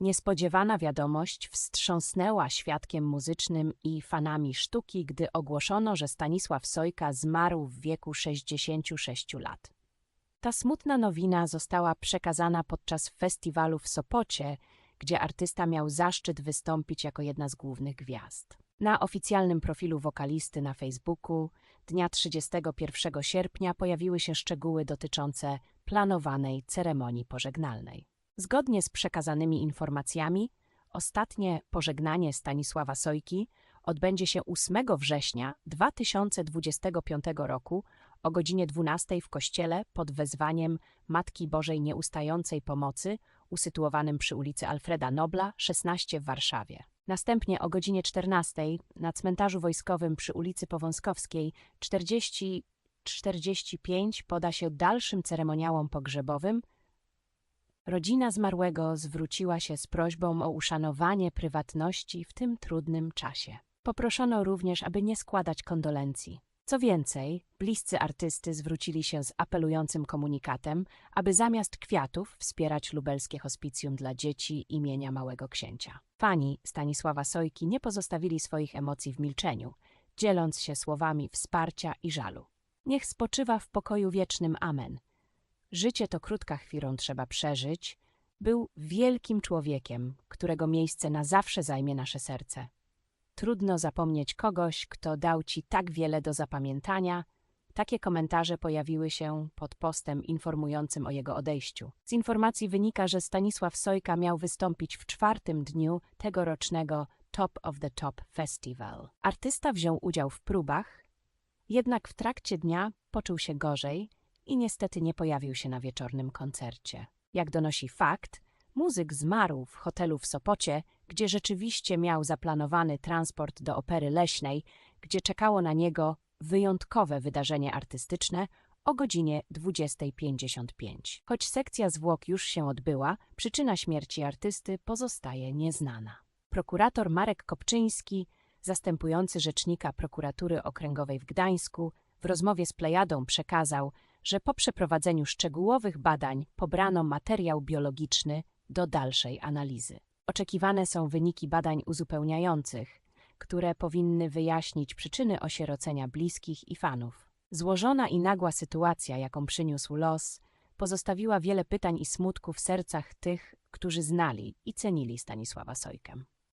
Niespodziewana wiadomość wstrząsnęła świadkiem muzycznym i fanami sztuki, gdy ogłoszono, że Stanisław Sojka zmarł w wieku 66 lat. Ta smutna nowina została przekazana podczas festiwalu w Sopocie, gdzie artysta miał zaszczyt wystąpić jako jedna z głównych gwiazd. Na oficjalnym profilu wokalisty na Facebooku dnia 31 sierpnia pojawiły się szczegóły dotyczące planowanej ceremonii pożegnalnej. Zgodnie z przekazanymi informacjami, ostatnie pożegnanie Stanisława Sojki odbędzie się 8 września 2025 roku o godzinie 12 w kościele pod wezwaniem Matki Bożej Nieustającej Pomocy usytuowanym przy ulicy Alfreda Nobla 16 w Warszawie. Następnie o godzinie 14 na cmentarzu wojskowym przy ulicy Powązkowskiej 40-45 poda się dalszym ceremoniałom pogrzebowym. Rodzina zmarłego zwróciła się z prośbą o uszanowanie prywatności w tym trudnym czasie. Poproszono również, aby nie składać kondolencji. Co więcej, bliscy artysty zwrócili się z apelującym komunikatem, aby zamiast kwiatów wspierać lubelskie hospicjum dla dzieci imienia Małego Księcia. Fani Stanisława Sojki nie pozostawili swoich emocji w milczeniu, dzieląc się słowami wsparcia i żalu. Niech spoczywa w pokoju wiecznym Amen. Życie to krótka chwilą trzeba przeżyć. Był wielkim człowiekiem, którego miejsce na zawsze zajmie nasze serce. Trudno zapomnieć kogoś, kto dał ci tak wiele do zapamiętania. Takie komentarze pojawiły się pod postem informującym o jego odejściu. Z informacji wynika, że Stanisław Sojka miał wystąpić w czwartym dniu tegorocznego Top of the Top Festival. Artysta wziął udział w próbach, jednak w trakcie dnia poczuł się gorzej i niestety nie pojawił się na wieczornym koncercie. Jak donosi fakt, muzyk zmarł w hotelu w Sopocie, gdzie rzeczywiście miał zaplanowany transport do opery leśnej, gdzie czekało na niego wyjątkowe wydarzenie artystyczne o godzinie 20.55. Choć sekcja zwłok już się odbyła, przyczyna śmierci artysty pozostaje nieznana. Prokurator Marek Kopczyński, zastępujący rzecznika prokuratury okręgowej w Gdańsku, w rozmowie z Plejadą przekazał, że po przeprowadzeniu szczegółowych badań pobrano materiał biologiczny do dalszej analizy. Oczekiwane są wyniki badań uzupełniających, które powinny wyjaśnić przyczyny osierocenia bliskich i fanów. Złożona i nagła sytuacja, jaką przyniósł los, pozostawiła wiele pytań i smutku w sercach tych, którzy znali i cenili Stanisława Sojkę.